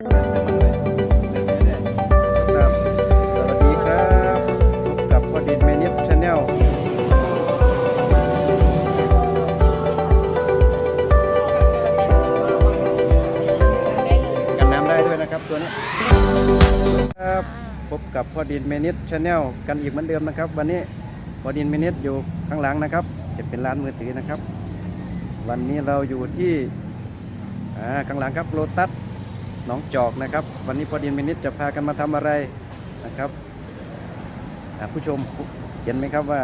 ครับสวัสดีครับพบกับพอดินเมนิฟชาแนลกันน้ำได้ด้วยนะครับตัวนี้ครับพบกับพอดินเมนิฟชาแนลกันอีกเหมือนเดิมนะครับ วันนี้พอดินเมนิฟอยู่ข้างหลังนะครับ จะเป็นร้านมือถือนะครับ วันนี้เราอยู่ที่ข้างหลังครับโลตัส น้องจอกนะครับ วันนี้พอดีมินิตจะพากันมาทำอะไรนะครับผู้ชมเห็นไหมครับว่า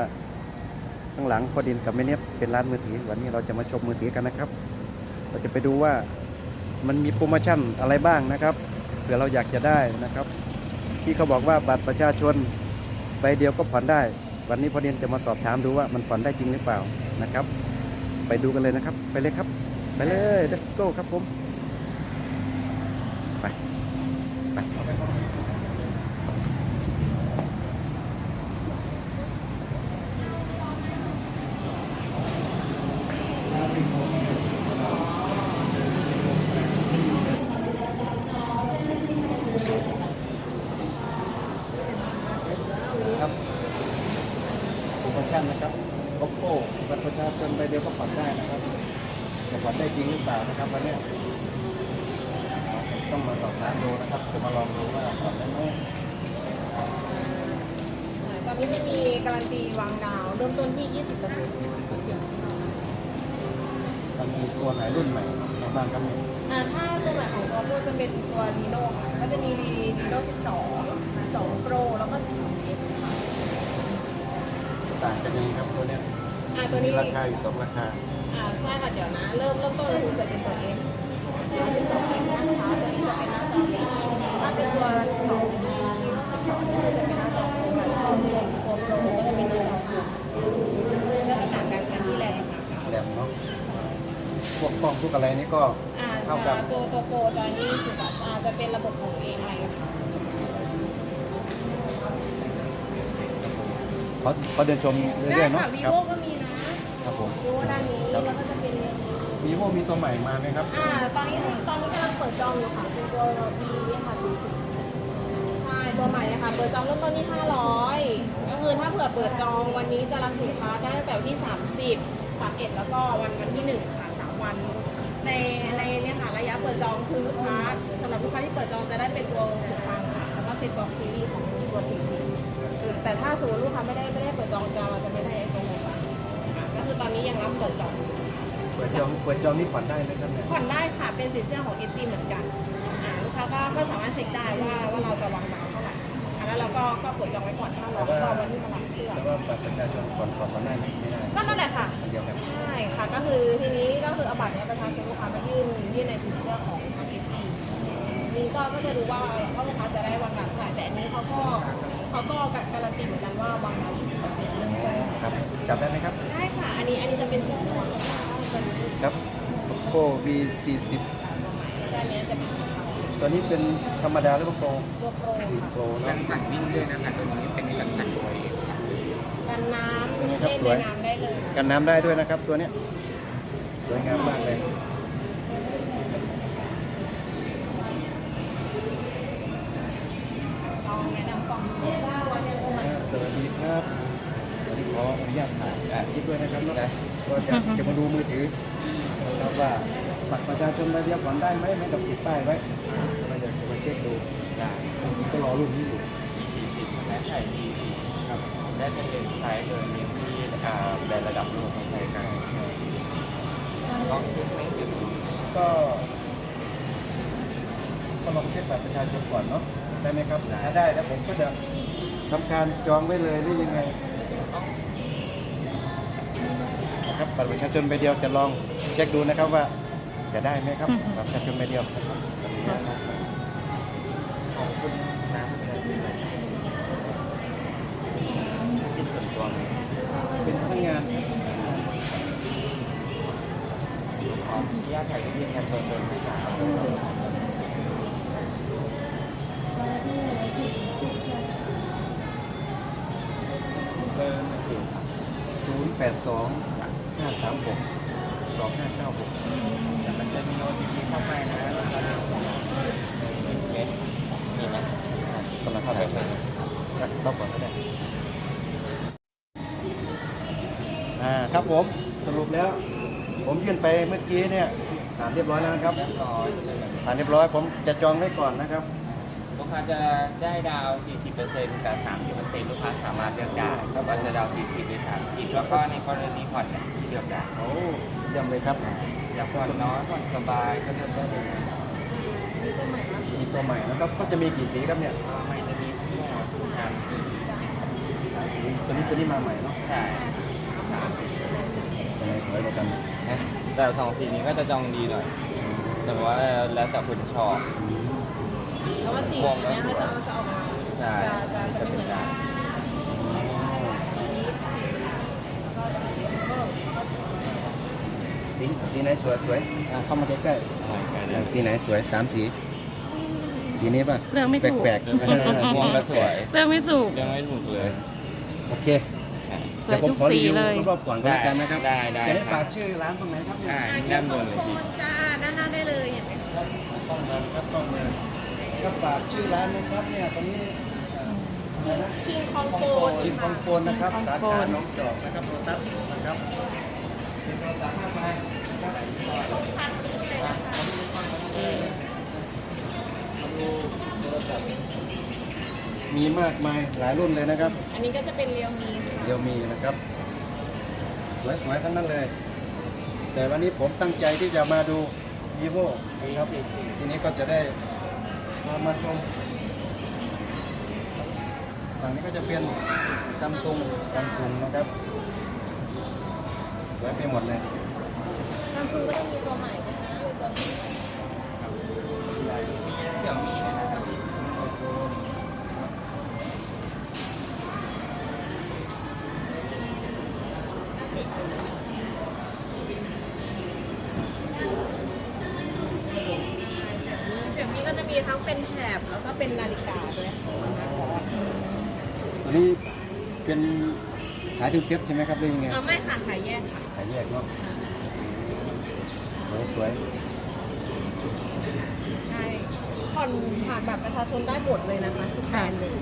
ข้างหลังพอดินกับมินิตเป็นร้านมือถือ วันนี้เราจะมาชมมือถือกันนะครับ เราจะไปดูว่ามันมีโปรโมชั่นอะไรบ้างนะครับเผื่อเราอยากจะได้นะครับ ที่เขาบอกว่าบัตรประชาชนใบเดียวก็ผ่อนได้ วันนี้พอดีจะมาสอบถามดูว่ามันผ่อนได้จริงหรือเปล่านะครับ ไปดูกันเลยนะครับ ไปเลยครับ ไปเลย let's go ครับผม ไป ไป ครับโปรโมชั่นนะครับโกโก้บัตรประชาชนใบเดียวก็ผ่อนได้นะครับแต่ผ่อนได้จริงหรือเปล่านะครับวันเนี้ย ต้องมาสอบถามดูนะครับ จะมาลองดูว่าผ่อนได้ไหมตอนนี้จะมีการันตีวางดาว เริ่มต้นที่ 20%เปอร์เซ็นต์มันมีตัวไหนรุ่นใหม่บ้างครับเนี่ยอ่าถ้าตัวใหม่ของ Oppo จะเป็นตัว Reno ค่ะก็จะมี Reno 12 12 Pro แล้วก็12 X ค่ะต่างกันยังไงครับตัวเนี้ยอ่าตัวมีนี้ราคาอยู่สองราคาอ่าใช่ค่ะเดี๋ยวนะ เริ่มเริ่มต้นคือจะเป็นตัว X ตัว12 X นะคะตัวนี้จะเป็นหน้าจอ แล้วก็ตัว Pro ก็จะเป็นหน้าจอคูก็จะต่างกันกันที่แรงค่ะแหลมเนาะพวกกล้องพวกอะไรนี่ก็ อ่าเท่ากันตัวตัวโปรจะนี่สุดอ่าจะเป็นระบบของ AI ค่ะเขาเขาเดินชมเรื่ได้อยๆเนาะค่ะครับ vivo ก็มีนะครับผม vivo ด้านนี้ครับแล้วก็จะเป็น มีโวมีตัวใหม่มาไหมครับ อ่าตอนนี้ตอนนี้กำลังเปิดจองอยู่ค่ะเป็นตัว B เนี่ยค่ะ40ใช่ตัวใหม่นี่ยค่ะเปิดจองเริ่มต้นที่ 500 ก็คือถ้าเผื่อเปิดจองวันนี้จะรับสินค้าได้ตั้งแต่วันที่ 30 31 แล้วก็วันวันที่ 1 ค่ะ 3 วัน ในในเนี่ยค่ะระยะเปิดจองคือลูกค้าสำหรับลูกค้าที่เปิดจองจะได้เป็นตัวหูฟังค่ะแล้วก็เซ็ตบอกซีรีส์ของตัว40แต่ถ้าสมมติลูกค้าไม่ได้ไม่ได้เปิดจองจะจะไม่ได้ไอ้ตัวหูฟังอะก็คือตอนนี้ยังรับเปิดจอง ปิดจองเปิดจองนี่ผ่อนได้ไหมครับเนี่ยผ่อนได้ค่ะ เป็นสินเชื่อของเอจีเหมือนกันอ่าลูกค้าก็ก็สามารถเช็คได้ว่าว่าเราจะวางดาวเท่าไหร่อ่าแล้วเราก็ก็กดจองไว้ก่อนถ้าเราก็วันที่มารับเครื่องแต่ว่าบัตรประชาชนผ่อนผ่อนผ่อนได้ไหมไม่ได้ก็นั่นแหละค่ะ อันเดียวกันใช่ค่ะ ก็คือทีนี้ก็คือเอาบัตรเนี้ยประชาชนลูกค้ามายื่นยื่นในสินเชื่อของทางเอจีนี่ก็ก็จะดูว่าว่าลูกค้าจะได้วางดาวเท่าไหร่แต่อันนี้เขาก็เขาก็การันตีเหมือนกันว่าวางดาว20เปอร์เซ็นต์ครับจับได้ไหมครับ ได้ค่ะ อันนี้อันนี้จะเป็นสีม่วงค่ะเป็น ครับ โปร V40 ตัวเนี้ยจะเป็นสีขาวตัวนี้เป็นธรรมดาหรือว่าโปรตัวโปรค่ะโปรกัเนาะนสั่นวิ่งด้วยนะคะตัวนี้เป็นกันสั่นตัวเองกันน้ำเป็นไงเล่นครับสในวยน้ำได้เลยกันน้ำได้ด้วยนะครับตัวเนี้ยสวยงามมากเลยลองแนะนำกล่องดูว่าเนี่ยตัวใหม่สวัสดีครับวันนี้ขออนุญาตถ่ายอ่าคลิปด้วยนะครับเนาะก็จะจะมาดูมือถือนะครับ ว่าบัตรประชาชนใบเดียวผ่อนได้ไหมไม่กับติดป้ายไว้เราจะมาเช็คดูได้ก็รอรุ่นนี้อยู่40และใส่ดีครับและจะเป็นไซส์เลยมีที่อ่าแบรนด์ระดับโลกมาใช้กันกล้องชุดไม่ถึงก็ก็ลองเช็คบัตรประชาชนก่อนเนาะได้ไหมครับถ้าได้แล้วผมก็จะทำการจองไว้เลยหรือยังไง บบัตรประชาชนใบเดียวจะลองเช็คดูนะครับว่าจะได้ไหมครับบัตรประชาชนใบเดียวนะครับของคุณน้ำเป็นอะไรที่ส่วนตัวไหมเป็นพนักงานของญาติถ่ายรูปยืนยันตัวตนนะครับเบอร์มือถือศูนย์แปดสอง ห้าสามหกสองห้าเก้าหกแต่มันจะมีโอที่เข้าไปนะราคาเอสเอสมีไหมกำลังเข้าไปเลยก็สต็อปก่อนก็ได้อ่าครับผมสรุปแล้ว ผมยื่นไปเมื่อกี้เนี่ยถามเรียบร้อยแล้วนะครับผ่านเรียบร้อยผมจะจองไว้ก่อนนะครับ ลูกค้าจะได้ดาว 40%กับ 30%ลูกค้าสามารถเลือกได้ว่าจะดาว 40หรือ30แล้วก็ในกรณีผ่อนเนี่ยเลือกได้โอ้เยี่ยมเลยครับอยากผ่อนน้อยผ่อนสบายก็เลือกได้เลยมีตัวใหม่ล่าสุดมีตัวใหม่นะครับก็จะมีกี่สีครับเนี่ยไม่จะมีทั้งหมดสามสีสามสีตัวนี้ตัวนี้มาใหม่เนาะใช่ตัวไหนสวยกว่ากันนะแต่สองสีนี้ก็จะจองดีหน่อย แต่ว่าแล้วแต่คุณชอบ แล้วว่าสีเนี้ยเขาจะเอาจะออกมาใช่จะจะจะไม่เหมือนกันสีนี้สีแล้วก็สีสีสีไหนสวยสวยอะเข้ามาใกล้ใช่ๆสีไหนสวยสามสีสีนี้ป่ะเลือกไม่ถูกแปลกม่วงก็สวยเลือกไม่ถูกยังไม่ถูกเลยๆโอเคสวยเดี๋ยวผมทุกขอสีรีวิวเลยรอบๆก่อนก็แล้วกันนะครับได้ได้จะได้ครับฝากชื่อร้านตรงไหนครับเนี่ยอ่าอ่าด้านบขอนงเลยโคพี่นจ้าด้านหน้าได้เลยเห็นไหมคะต้องมาครับต้องมา ก็ฝากชื่อร้านนะครับเนี่ยตอนนี้เอ่ออะไรนะคิงคองโฟนกินคองโฟนนะครับ King สา Kong ขา Phone หนองจอกนะครับโรตัสนะครับเป็นโทรศัพท์มากมายนะครับมีมากมายหลายรุ่นเลยนะครับ อันนี้ก็จะเป็นเรียวมีค่ะเดี๋ยวมีนะครับ สวยๆทั้งนั้นเลย แต่วันนี้ผมตั้งใจที่จะมาดู vivo นะครับทีนี้ก็จะได้ มามาชมฝั่งนี้ก็จะเป็นซัมซุงซัมซุงนะครับสวยไปหมดเลยซัมซุงก็จะมีตัวใหม่ด้วนะตัวนี้เสี่ยวมีนะครับเสี่ เป็นนาฬิกาด้วยสมาร์ทวอทตัวนี้เป็นขายเป็นเซ็ตใช่ไหมครับหรือยังไง อ่าไม่ค่ะขายแยกค่ะ ขายแยกเนาะสวยใช่ผ่อนผ่านบัตรประชาชนได้หมดเลยนะคะทุกแบรนด์เลย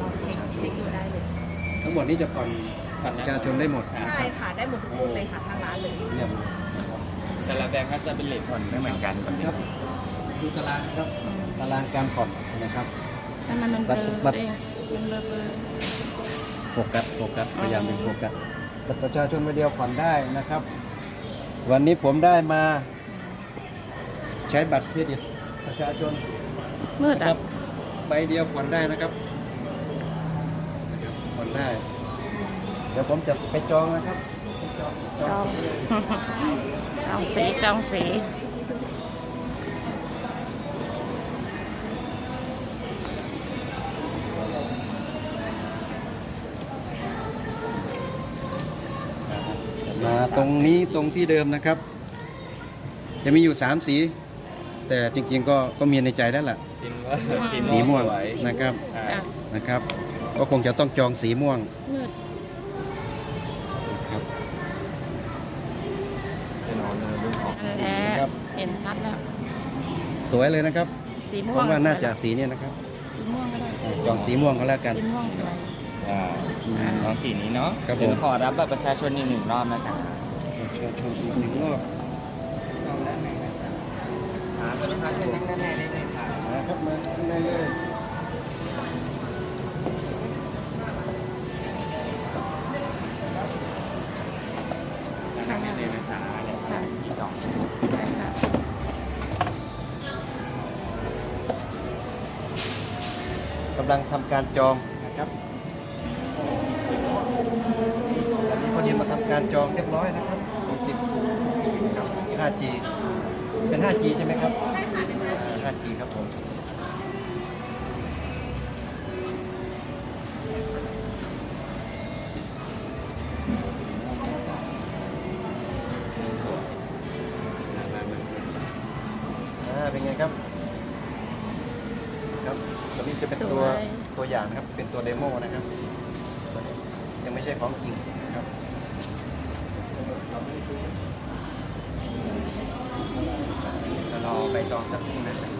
ลองเช็คเช็คดูได้เลยๆทั้งหมดนี้จะผ่อนบัตรประชาชนได้หมดใช่ค่ะได้หมดทุกรุ่นเลยค่ะทางร้านเลย เยี่ยมแต่ละแบรนด์ก็จะเป็นเลทผ่อนไม่เหมือนกันแบบนี้ครับ ดูตารางครับ ตารางการผ่อนนะครับแต่มันมันเบลบัอตรเองมันเบลอเบลอโฟกัสโฟกัสอ๋อพยายามเป็นโฟกัสบัตรประชาชนใบเดียวผ่อนได้นะครับ วันนี้ผมได้มา ใช้บัตรเครดิตประชาชนมืดนะคอะรับใบเดียวผ่อนได้นะครับนะครับผ่อนได้ เดี๋ยวผมจะไปจองนะครับไปจองจจอองงจองสีจองสี ตรงนี้ตรงที่เดิมนะครับ จะมีอยู่สามสี แต่จริงๆก็ก็มีในใจแล้วล่ะซิมว่าสีม่วงสยนะครับอ่าอะนะครับ ก็คงจะต้องจองสีม่วงมืดครับเป็นออเนอร์รุ่นของอันแท้ครับเห็นชัดแล้ว สวยเลยนะครับสีผม่วงมว่าน่าจะสวยสีเนี่ยนะครับสีม่วงก็ได้จองสีม่วงก็แล้วกัน สีม่วงสวย อ่าอืมลองสีนี้เนาะครับผม เดี๋ยวขอรับบัตรประชาชนอีกหนึ่งรอบนะจ๊ะ ประชาชนอีกหนึ่งรอบลองด้านในนะจ๊ะอ่าบัตรประชาชนนั่งด้านในได้เลยค่ะนะครับมาข้างในเลยนั่งด้เลยนะจ๊ะเดี๋ยค่ะที่จองได้ค่ะกำลังทำการจองนะครับพอดีมาทำการจองเรียบร้อยนะครับ 60ครับ 5G เป็น 5G ใช่ไหมครับ ใช่ค่ะเป็น 5G 5G ครับผม อ่า เป็นไงครับ ครับตัวนี้จะเป็นตัวสวย ตัวอย่างนะครับ เป็นตัวเดโมนะครับตัวนี้ยังไม่ใช่ของจริงนะครับ จะรอไปจองสักครู่นะครับ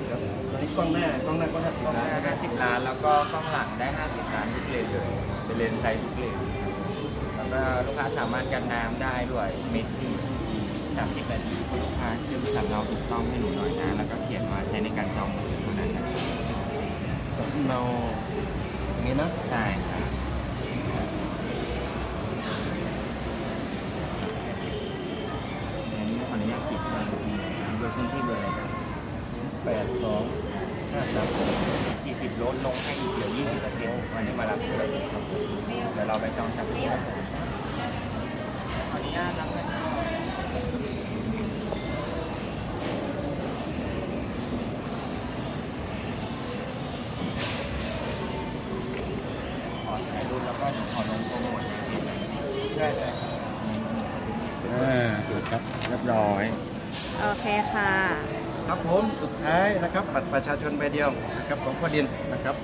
ตัวนี้กล้องหน้ากล้องหน้าก็ห้าสิบกล้องล้านน้าได้10ล้าน แล้วก็กล้องหลังได้ 50 ล้านทุกเลนเลยเป็นเลนส์ไซส์ทุกเลนแล้วก็ลูกค้าสามารถกันน้ำได้ด้วยเมตรที่30นาทีลูกค้าชื่อสำเนาถูกต้องให้หนูหน่อยนะ แล้วก็เขียนว่าใช้ในการจองมือเท่านั้นนะสำเนาอย่างนี้นะ ใช่ครับ แปดสองห้าสาม40ลดลงให้อีกเหลือ20%วันนี้มารับเงินครับเดี๋ยวเราไปจองจับที่ขออนุญาตรับเงินขอถ่ายรูปแล้วก็ขอลงโปรโมทในเพจได้เลยครับอ่าถูกครับเรียบร้อย โอเคค่ะ ครับผมสุดท้ายนะครับบัตรประชาชนใบเดียวนะครับของพ่อดินนะครับ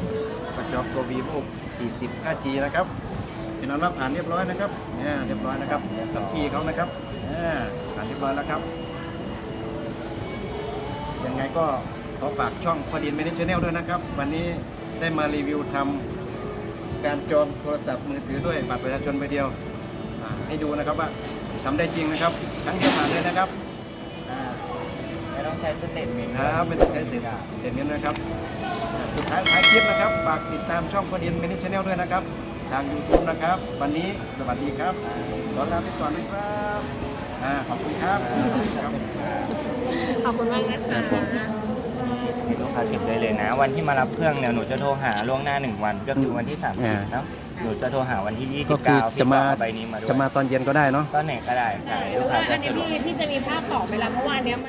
ประจอบตัววีโว40 5G นะครับเป็นอันว่าผ่านเรียบร้อยนะครับเนี่ยเรียบร้อยนะครับกับพี่เขานะครับอ่าผ่านเรียบร้อยแล้วครับยังไงก็ขอฝากช่องพอดินเมนิชแนลด้วยนะครับ วันนี้ได้มารีวิวทำการจองโทรศัพท์มือถือด้วยบัตรประชาชนใบเดียวให้ดูนะครับว่าทำได้จริงนะครับครั้งเดียวผ่านเลยนะครับ ใช้สเตทเมนต์ครับไม่ต้องใช้เสร็จเด็ดเงินนะครับ สุดท้ายท้ายคลิปนะครับ ฝากติดตามช่องพอดินเมนิชแนลด้วยนะครับ ทาง YouTube นะครับ วันนี้สวัสดีครับขอลาไปก่อนนะครับอ่าขอบคุณครับครับขอบคุณมากนะคะลูกค้าเก็บได้เลยนะ วันที่มารับเครื่องเนี่ยหนูจะโทรหาล่วงหน้าหนึ่งวัน ก็คือวันที่อ่า30เนาะหนูจะโทรหาวันที่ก็คือ29พี่จะมาก็เอาใบนี้มาด้วยจะมาตอนเย็นก็ได้เนาะก็ไหนก็ได้ค่ะลูกค้าอัจะนนี้สะดวกพี่พี่จะมีภาพต่อไปแล้วเพราะว่าอันเนี้ย